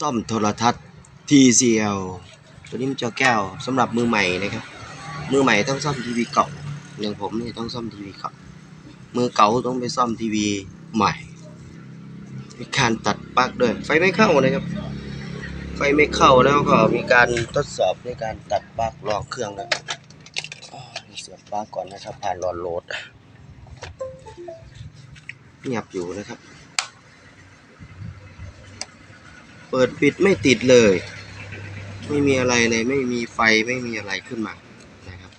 ซ่อมโทรทัศน์ TCL ตัวนี้มันจอแก้วสำหรับมือใหม่นะครับ มือใหม่ต้องซ่อมทีวีเก่าอย่างผมนี่ต้องซ่อมทีวีเก่า มือเก่าต้องไปซ่อมทีวีใหม่มีการตัดปลั๊กด้วยไฟไม่เข้านะครับ ไฟไม่เข้าแล้วก็มีการทดสอบในการตัดปลั๊กลอกเครื่องแล้วอ้าวเสียบปลั๊กก่อนนะครับผ่านหลอดโหลดเงียบอยู่นะครับ เปิดปิดไม่ติดเลย ไม่มีอะไรเลยไม่มีไฟไม่มีอะไรขึ้นมานะครับ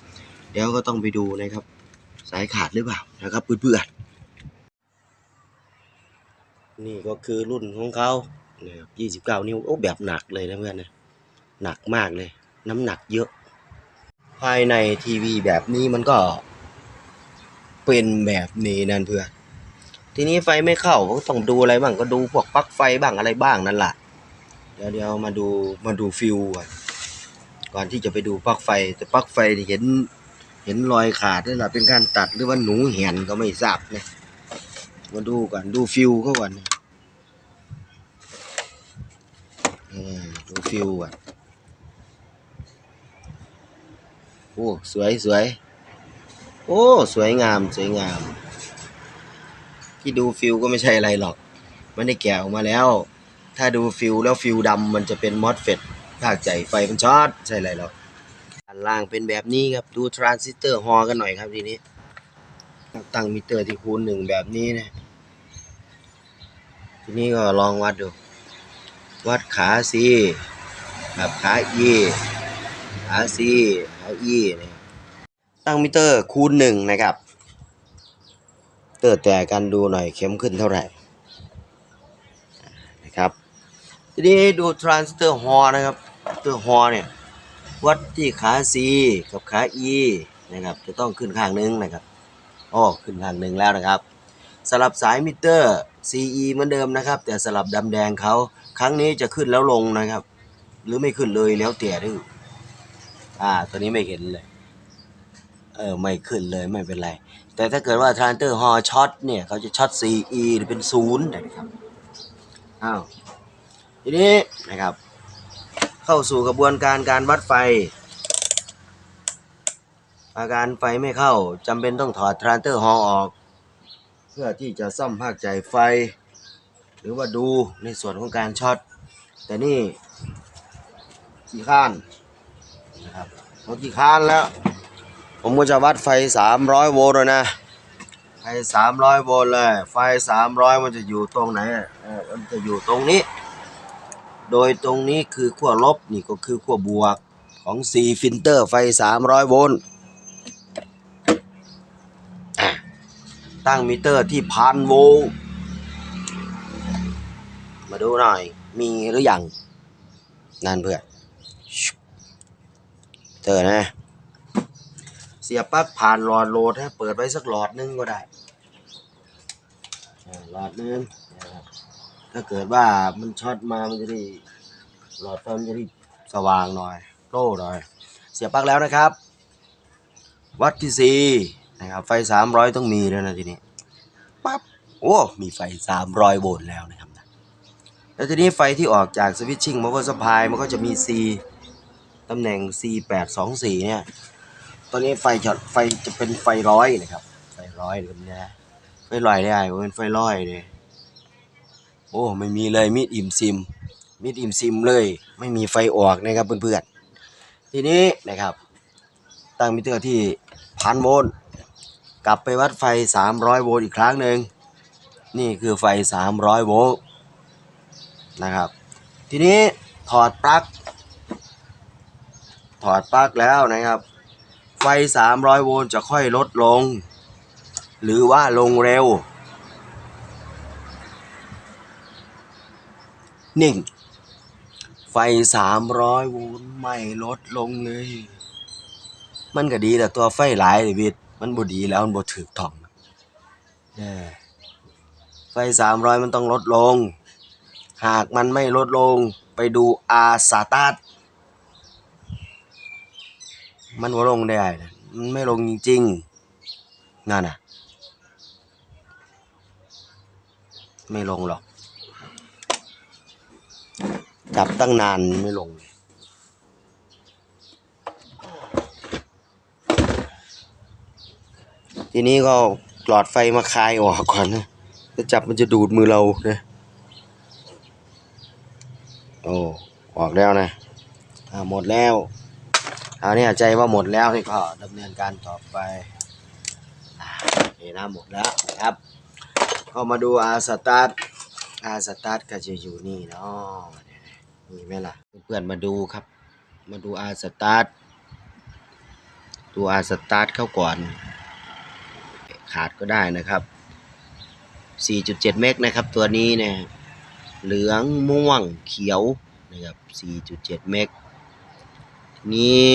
เดี๋ยวก็ต้องไปดูนะครับ สายขาดหรือเปล่านะครับเพื่อนๆนี่ก็คือรุ่นของเขานะครับ29นิ้วโอ้แบบหนักเลยนะเพื่อนนะหนักมากเลย น้ำหนักเยอะ ภายในทีวีแบบนี้มันก็เป็นแบบนี้นั่นเพื่อนทีนี้ไฟไม่เข้าก็ต้องดูอะไรบ้างก็ดูพวกปลั๊กไฟบ้างอะไรบ้างนั่นแหละ เดี๋ยวเดี๋ยวมาดูมาดูฟิวก่อนก่อนที่จะไปดูปลั๊กไฟ แต่ปลั๊กไฟเห็นเห็นรอยขาดนี่แหละเป็นการตัดหรือว่าหนูเหียนก็ไม่ทราบนะมาดูก่อนดูฟิวเขาก่อนเออดูฟิวก่อนโอ้สวยสวยโอ้สวยงามสวยงาม ที่ดูฟิวก็ไม่ใช่อะไรหรอก มันได้แกะออกมาแล้ว ถ้าดูฟิวแล้วฟิวดำมันจะเป็นมอสเฟตภาคใจไฟมันช็อตใช่ไรหรอกด้านล่างเป็นแบบนี้ครับ ดูทรานซิสเตอร์ฮอกันหน่อยครับทีนี้ ตั้งมิเตอร์ที่คูณหนึ่งแบบนี้นะทีนี้ก็ลองวัดดู วัดขาซีกับขาอีขาซีขาอีนะตั้งมิเตอร์คูณหนึ่งนะครับ เติร์แต่กันดูหน่อยเข็มขึ้นเท่าไหร่นะครับ ทีนี้ดูทรานสเตอร์ฮอนะครับเตอร์ฮอเนี่ยวัดที่ขา C กับขา E นะครับจะต้องขึ้นข้างหนึงนะครับอ๋อขึ้นข้างหนึ่งแล้วนะครับ สลับสายมิเตอร์ CE เหมือนเดิมนะครับ แต่สลับดำแดงเขาครั้งนี้จะขึ้นแล้วลงนะครับ หรือไม่ขึ้นเลยแล้วแต่ดื้ออ่าตัวนี้ไม่เห็นเลยเออไม่ขึ้นเลยไม่เป็นไร แต่ถ้าเกิดว่าทรานสเตอร์ฮอช็อตเนี่ยเขาจะช็อต CE หรือเป็นศูนย์นะครับอ้าว ทีนี้นะครับ เข้าสู่กระบวนการการวัดไฟ อาการไฟไม่เข้าจำเป็นต้องถอดทรานเตอร์ฮอออก เพื่อที่จะซ่อมภาคจ่ายไฟ หรือว่าดูในส่วนของการช็อต แต่นี่ขี้ข้านนะครับพอขี้ข้านแล้ว ผมก็จะวัดไฟ 300 โวลต์เลยนะไฟสามร้อยโวลต์เลย ไฟสามร้อยมันจะอยู่ตรงไหน มันจะอยู่ตรงนี้ โดยตรงนี้คือขั้วลบนี่ก็คือขั้วบวกของ C ฟิลเตอร์ไฟสามร้อยโวลต์ตั้งมิเตอร์ที่พันโวลต์มาดูหน่อย มีหรือยังนั่นเพื่อนเจอนะ เสียบปลั๊กผ่านหลอดโหลดให้เปิดไว้สักหลอดนึงก็ได้หลอดนึง ถ้าเกิดว่ามันช็อตมามันจะได้หลอดไฟมันจะได้สว่างหน่อยโล่หน่อย เสียบปลั๊กแล้วนะครับ วัดที่สี่นะครับไฟสามร้อยต้องมีแล้วนะทีนี้ปั๊บโอ้มีไฟสามร้อยโวลต์แล้วนะครับนะแล้วทีนี้ไฟที่ออกจากสวิตชิ่งมันก็สปายมันก็จะมี C ตำแหน่ง C แปดสองสี่เนี่ย ตอนนี้ไฟช็อตไฟจะเป็นไฟร้อยนะครับ ไฟร้อยเลยนะไฟลอยได้ผมเป็นไฟร้อยเลย อ้ไม่มีเลยมิดอิ่มซิมมิดอิ่มซิมเลย ไม่มีไฟออกนะครับเพื่อนๆทีนี้นะครับ ตั้งมิเตอร์ที่พันโวลต์กลับไปวัดไฟ 300 โวลต์อีกครั้งหนึ่งนี่คือไฟ 300 โวลต์นะครับ ทีนี้ถอดปลั๊กถอดปลั๊กแล้วนะครับ ไฟ 300 โวลต์จะค่อยลดลง หรือว่าลงเร็ว นิ่ง ไฟ300โวลต์ไม่ลดลงเลย มันก็ดีแต่ตัวไฟหลายเลยวิทมันบ่ดีแล้วมันบ่ถึกถ่องเออไฟ300มันต้องลดลง หากมันไม่ลดลงไปดูอาสาตาร์มันว่าลงได้นะมันไม่ลงจริงๆนั่นน่ะ ไม่ลงหรอก จับตั้งนานไม่ลง ทีนี้ก็หลอดไฟมาคลายออกก่อนนะถ้าจับมันจะดูดมือเรานะโอ้ออกแล้วนะหมดแล้วเอาเนี่ยใจว่าหมดแล้วนี่ก็ดำเนินการต่อไปอ่าโอเคนะหมดแล้วครับ ก็มาดูอาสตาร์ทอาสตาร์ทก็จะอยู่นี่เนาะ มีไหมล่ะ เพื่อนมาดูครับ มาดูอาสตาร์ทดูอาสตาร์ทเข้าก่อน ขาดก็ได้นะครับ 4.7 เมกนะครับตัวนี้เนี่ยเหลืองม่วงเขียวนะครับ 4.7 เมกนี้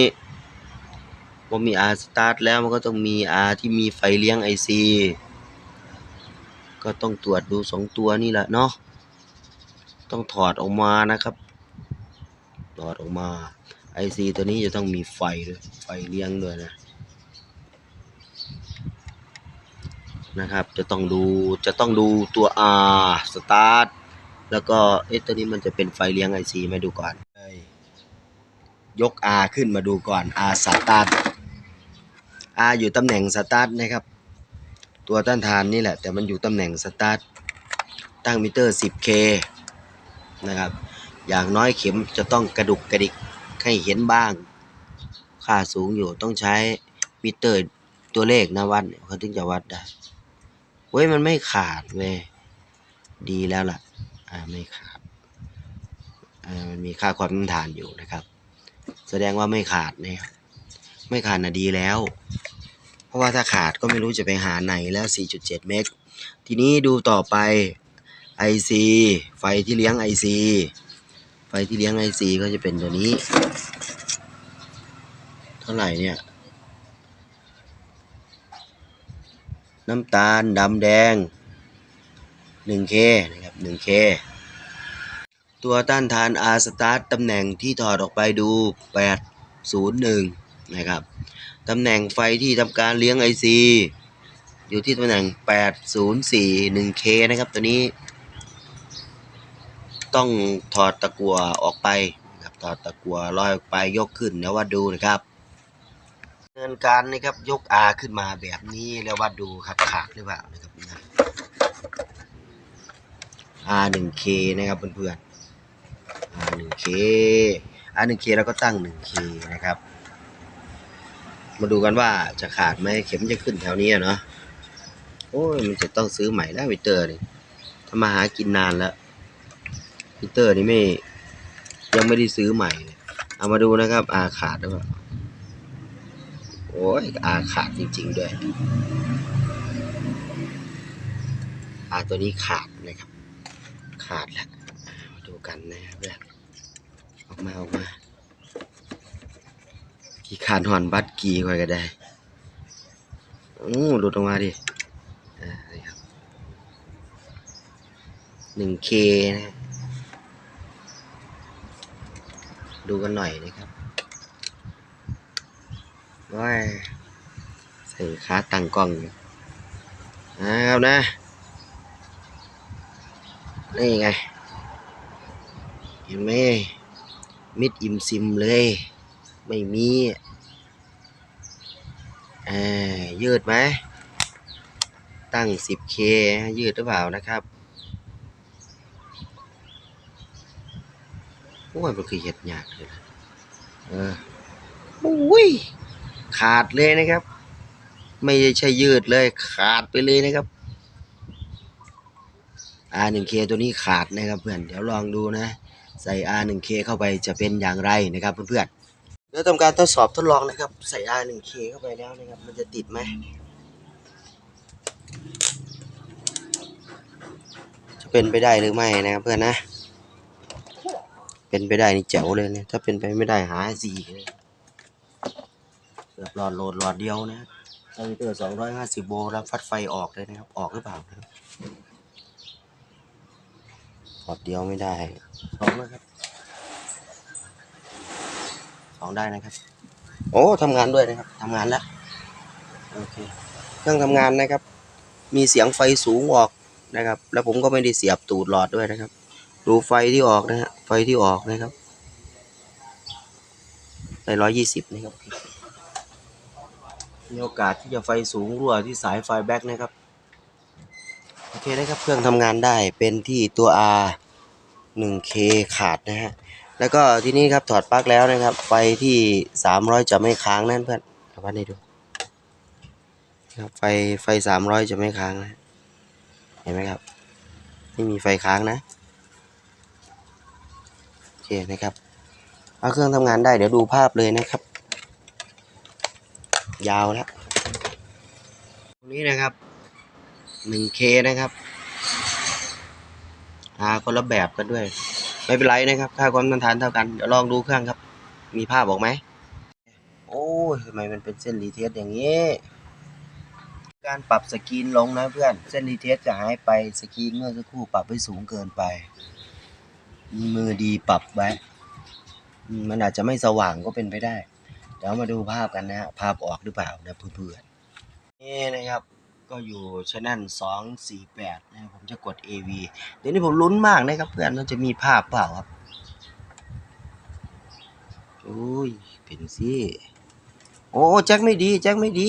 พอมี R start แล้วมันก็ต้องมี R ที่มีไฟเลี้ยง IC ก็ต้องตรวจดูสองตัวนี่แหละเนาะต้องถอดออกมานะครับ ถอดออกมา IC ตัวนี้จะต้องมีไฟด้วย ไฟเลี้ยงด้วยนะ นะครับ จะต้องดู จะต้องดูตัว R start แล้วก็เอ๊ะตัวนี้มันจะเป็นไฟเลี้ยง IC ไหมาดูก่อนยยก R ขึ้นมาดูก่อน R start R อยู่ตำแหน่ง start นะครับ ตัวต้านทานนี่แหละ แต่มันอยู่ตำแหน่ง start ตั้งมิเตอร์ 10K นะครับ อย่างน้อยเข็มจะต้องกระดุกกระดิกให้เห็นบ้าง ค่าสูงอยู่ต้องใช้มิเตอร์ตัวเลขนะวัดเขาถึงจะวัดได้เว้ยมันไม่ขาดเว้ยดีแล้วล่ะ อ่าไม่ขาดอ่ามันมีค่าความต้านทานอยู่นะครับ แสดงว่าไม่ขาดนะครับไม่ขาดนะดีแล้ว เพราะว่าถ้าขาดก็ไม่รู้จะไปหาไหนแล้ว 4.7 เมกทีนี้ดูต่อไป IC ไฟที่เลี้ยง IC ไฟที่เลี้ยง IC ก็จะเป็นตัวนี้ เท่าไหร่เนี่ย น้ำตาลดำแดง 1K นะครับ 1K ตัวต้านทาน R start ตำแหน่งที่ถอดออกไปดู 801 นะครับ ตำแหน่งไฟที่ทำการเลี้ยง IC อยู่ที่ตำแหน่ง 804 1K นะครับตัวนี้ ต้องถอดตะกัวออกไปนะครับถอดตะกัวลอยออกไปยกขึ้นแล้ววัดดูนะครับเนินการนะครับยก R ขึ้นมาแบบนี้แล้ววัดดูครับขาดหรือเปล่านะครับนะ R 1K นะครับเพื่อนๆ R 1K R 1K แล้วก็ตั้ง 1K นะครับ มาดูกันว่าจะขาดไหมเข็มจะขึ้นแถวนี้เนาะโอ้ยมันจะต้องซื้อใหม่แล้วมิเตอร์นี่ทำมาหากินนานแล้ว มิเตอร์นี่ไม่ยังไม่ได้ซื้อใหม่เอามาดูนะครับ อาขาดหรือเปล่าโอ้ยอาขาดจริง ๆ ด้วย อาตัวนี้ขาดนะครับ ขาดแล้วมาดูกันนะครับเพื่อนออกมาออกมากี่ขาดหอนบัตรกี่ค่อยก็ได้อู้หลุดออกมาดิอ่านี่ครับหนึ่งเคนะ ดูกันหน่อยนะครับว้ายใส่ขาตั้งกล้องอยู่นะครับนะ นี่ไง เห็นไหมมิดอิ่มซิมเลย ไม่มีอ่ายืดไหมตั้ง 10K ยืดหรือเปล่านะครับ อ้ยมันคือเห็ดยากเลยนะเออโอ้ยขาดเลยนะครับ ไม่ใช่ยืดเลยขาดไปเลยนะครับ R1K ตัวนี้ขาดนะครับเพื่อนเดี๋ยวลองดูนะ ใส่ R1K เข้าไปจะเป็นอย่างไรนะครับเพื่อนๆเดี๋ยวทำการทดสอบทดลองนะครับ ใส่ R1K เข้าไปแล้วนะครับ มันจะติดไหมจะเป็นไปได้หรือไม่นะครับเพื่อนนะ เป็นไปได้นี่แจ๋วเลยนะถ้าเป็นไปไม่ได้หาสี่เลยเกือบหลอดโหลดหลอดเดียวนะคอมพิวเตอร์สองร้อยห้าสิบโวลต์รับฟัดไฟออกเลยนะครับ ออกหรือเปล่านะครับพอร์ตเดียวไม่ได้สองนะครับสองได้นะครับ โอ้ทำงานด้วยนะครับทำงานแล้วโอเคเครื่องทำงานนะครับ มีเสียงไฟสูงออกนะครับ แล้วผมก็ไม่ได้เสียบตูดหลอดด้วยนะครับ ดูไฟที่ออกนะฮะ ไฟที่ออกนะครับได้ร้อยยี่สิบนะครับ มีโอกาสที่จะไฟสูงรั่วที่สายไฟแบ็กนะครับ โอเคนะครับ เครื่องทำงานได้เป็นที่ตัว R 1K ขาดนะฮะ แล้วก็ที่นี่ครับถอดปลั๊กแล้วนะครับ ไฟที่ 300 จะไม่ค้างนั่นเพื่อนเอาวัดให้ดูนะครับไฟไฟ 300 จะไม่ค้างนะ เห็นไหมครับ ไม่มีไฟค้างนะ นะครับเอาเครื่องทำงานได้เดี๋ยวดูภาพเลยนะครับ ยาวแล้วตรงนี้นะครับ 1K นะครับหาคนละแบบกันด้วย ไม่เป็นไรนะครับ ค่าความต้านทานเท่ากัน เดี๋ยวลองดูเครื่องครับ มีภาพออกไหม โอ้ยทำไมมันเป็นเส้นรีเทสอย่างนี้ การปรับสกรีนลงนะเพื่อน เส้นรีเทสจะหายไป สกรีนเมื่อสักครู่ปรับให้สูงเกินไป มือดีปรับไว้ มันอาจจะไม่สว่างก็เป็นไปได้ เดี๋ยวมาดูภาพกันนะฮะภาพออกหรือเปล่านะเพื่อนๆนี่นะครับก็อยู่ช anel 248นะครับผมจะกด AV เดี๋ยวนี้ผมลุ้นมากนะครับเพื่อนมันจะมีภาพเปล่าครับโอ้ยเป็นสิโอ้แจ็คไม่ดี แจ็คไม่ดี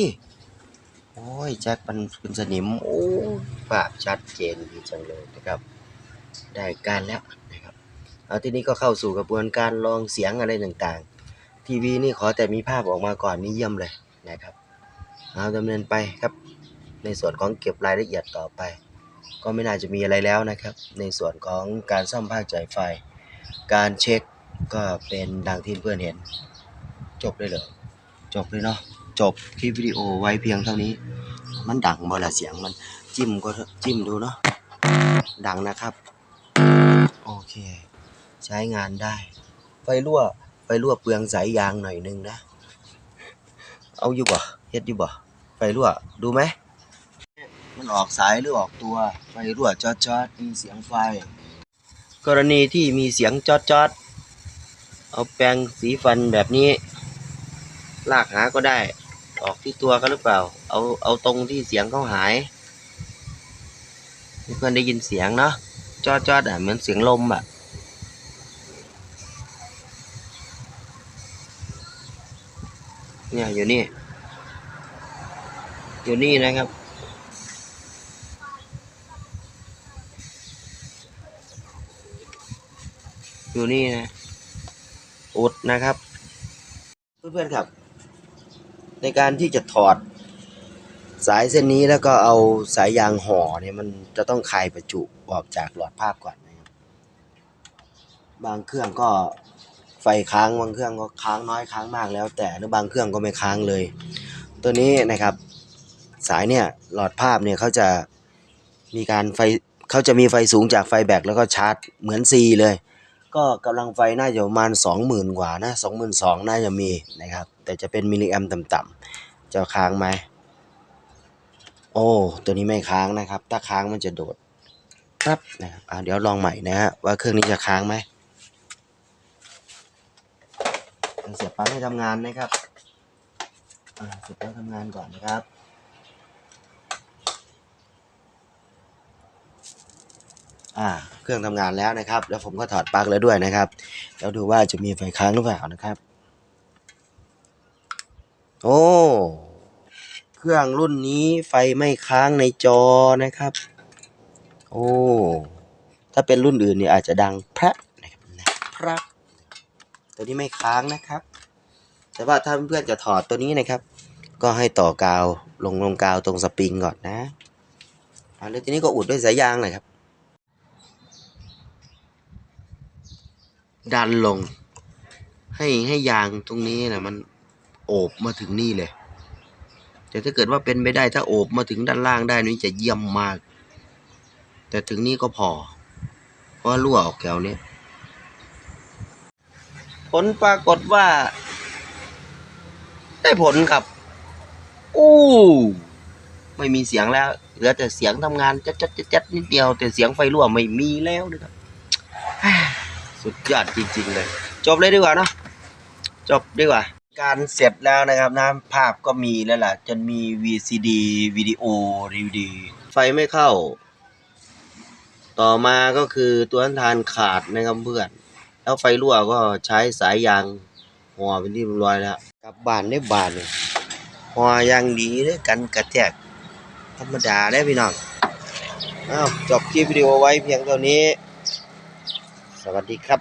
โอ้ยแจ็คมันเป็นสนิม โอ้ภาพชัดเจนดีจังเลยนะครับ ได้การแล้วนะครับ เอาทีนี้ก็เข้าสู่กระบวนการลองเสียงอะไรต่างๆ ทีวีนี่ขอแต่มีภาพออกมาก่อนนี่เยี่ยมเลยนะครับ เอาดำเนินไปครับ ในส่วนของเก็บรายละเอียดต่อไป ก็ไม่น่าจะมีอะไรแล้วนะครับ ในส่วนของการซ่อมภาคจ่ายไฟ การเช็คก็เป็นดังที่เพื่อนเห็น จบเลยเหรอจบเลยเนาะจบคลิปวิดีโอไว้เพียงเท่านี้ มันดังบ่ละเสียงมันจิ้มก็จิ้มดูเนาะดังนะครับ โอเค ใช้งานได้ ไฟรั่ว ไฟรั่วเปลืองสายยางหน่อยนึงนะ เอาอยู่บ่เฮ็ดอยู่บ่ไฟรั่ว ดูไหม มันออกสายหรือออกตัว ไฟรั่วจอดจอดมีเสียงไฟ กรณีที่มีเสียงจอดจอดเอาแปรงสีฟันแบบนี้ ลากหาก็ได้ ออกที่ตัวก็หรือเปล่า เอาเอาตรงที่เสียงเขาหายเพื่อนได้ยินเสียงเนาะจอดจอดอะเหมือนเสียงลมอะ เนี่ยอยู่นี่ อยู่นี่นะครับ อยู่นี่นะ อุดนะครับ เพื่อนๆครับ ในการที่จะถอดสายเส้นนี้แล้วก็เอาสายยางห่อเนี่ยมันจะต้องคลายประจุออกจากหลอดภาพก่อนนะครับ บางเครื่องก็ ไฟค้างบางเครื่องก็ค้างน้อยค้างมากแล้ว แต่หรือบางเครื่องก็ไม่ค้างเลย ตัวนี้นะครับ สายเนี่ยหลอดภาพเนี่ยเขาจะมีการไฟเขาจะมีไฟสูงจากไฟแบตแล้วก็ชาร์จเหมือน C เลย ก็กำลังไฟน่าจะประมาณ 20,000 กว่านะ22,000น่าจะมีนะครับ แต่จะเป็นมิลลิแอมต่ำๆจะค้างไหมโอ้ตัวนี้ไม่ค้างนะครับ ถ้าค้างมันจะโดดครับนะครับเดี๋ยวลองใหม่นะฮะว่าเครื่องนี้จะค้างไหม เสียบปลั๊กให้ทำงานนะครับเสียบปลั๊กทำงานก่อนนะครับอ่าเครื่องทำงานแล้วนะครับ แล้วผมก็ถอดปลั๊กแล้วด้วยนะครับ แล้วดูว่าจะมีไฟค้างหรือเปล่านะครับ โอ้เครื่องรุ่นนี้ไฟไม่ค้างในจอนะครับ โอ้ถ้าเป็นรุ่นอื่นเนี่ยอาจจะดังพระนะครับพระ ตัวนี้ไม่ค้างนะครับ แต่ว่าถ้าเพื่อนๆจะถอดตัวนี้นะครับ ก็ให้ต่อกาวลงลงกาวตรงสปริงก่อนนะแล้วทีนี้ก็อุดด้วยสายยางหน่อยครับ ดันลง ให้ให้ยางตรงนี้นะมันโอบมาถึงนี่เลย แต่ถ้าเกิดว่าเป็นไม่ได้ถ้าโอบมาถึงด้านล่างได้นี่จะเยี่ยมมาก แต่ถึงนี่ก็พอ เพราะว่ารั่วออกแถวนี้ ผลปรากฏว่า ได้ผลครับอู้ไม่มีเสียงแล้ว เหลือแต่เสียงทำงานจัดจัดจัดนิดเดียว แต่เสียงไฟรั่วไม่มีแล้วนะครับสุดยอดจริง ๆ เลย จบเลยดีกว่าเนาะจบดีกว่า การเสร็จแล้วนะครับนะภาพก็มีแล้วล่ะ จนมี VCD วิดีโอดีวดีไฟไม่เข้า ต่อมาก็คือตัวทานขาดนะครับเพื่อน แล้วไฟรั่วก็ใช้สายยางห่อเป็นที่เรียบร้อยแล้วกลับบ้านได้บานเลยห่ออยางดีเลยกันกระแทกธรรมดาได้พี่น้องอ้าวจบคลิปวิดีโอไว้เพียงเท่านี้ สวัสดีครับ